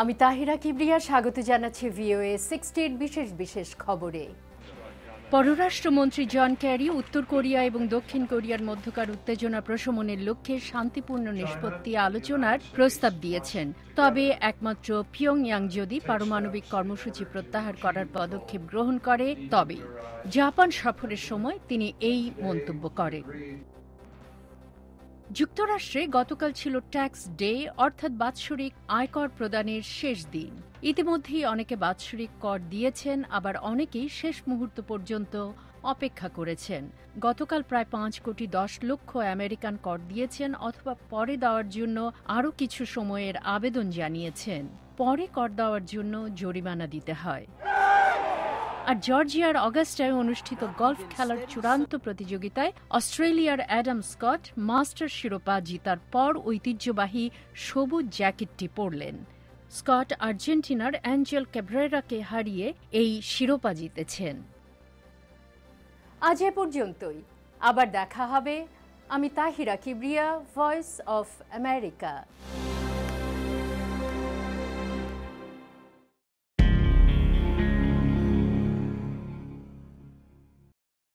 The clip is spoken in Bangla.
আমি তাহিরা কিবরিয়া স্বাগত জানাচ্ছি ভিওএ সিক্সটির বিশেষ বিশেষ খবরে। পররাষ্ট্রমন্ত্রী জন ক্যারি উত্তর কোরিয়া এবং দক্ষিণ কোরিয়ার মধ্যকার উত্তেজনা প্রশমনের লক্ষ্যে শান্তিপূর্ণ নিষ্পত্তি আলোচনার প্রস্তাব দিয়েছেন। তবে একমাত্র পিয়ংয়াং যদি পারমাণবিক কর্মসূচি প্রত্যাহার করার পদক্ষেপ গ্রহণ করে তবে জাপান সফরের সময় তিনি এই মন্তব্য করেন। যুক্তরাষ্ট্রে গতকাল ছিল ট্যাক্স ডে, অর্থাৎ বাৎসরিক আয়কর প্রদানের শেষ দিন। ইতিমধ্যেই অনেকে বাৎসরিক কর দিয়েছেন, আবার অনেকেই শেষ মুহূর্ত পর্যন্ত অপেক্ষা করেছেন। গতকাল প্রায় পাঁচ কোটি দশ লক্ষ আমেরিকান কর দিয়েছেন, অথবা পরে দেওয়ার জন্য আরও কিছু সময়ের আবেদন জানিয়েছেন। পরে কর দেওয়ার জন্য জরিমানা দিতে হয়। আর জর্জিয়ার অগাস্টায় অনুষ্ঠিত গলফ খেলার চূড়ান্ত প্রতিযোগিতায় অস্ট্রেলিয়ার অ্যাডাম স্কট মাস্টার শিরোপা জিতার পর ঐতিহ্যবাহী সবুজ জ্যাকেটটি পরলেন। স্কট আর্জেন্টিনার অ্যাঞ্জেল ক্যাব্রেরাকে হারিয়ে এই শিরোপা জিতেছেন। আজ এ পর্যন্তই। আবার দেখা হবে। আমি Tahira Kibria voice of America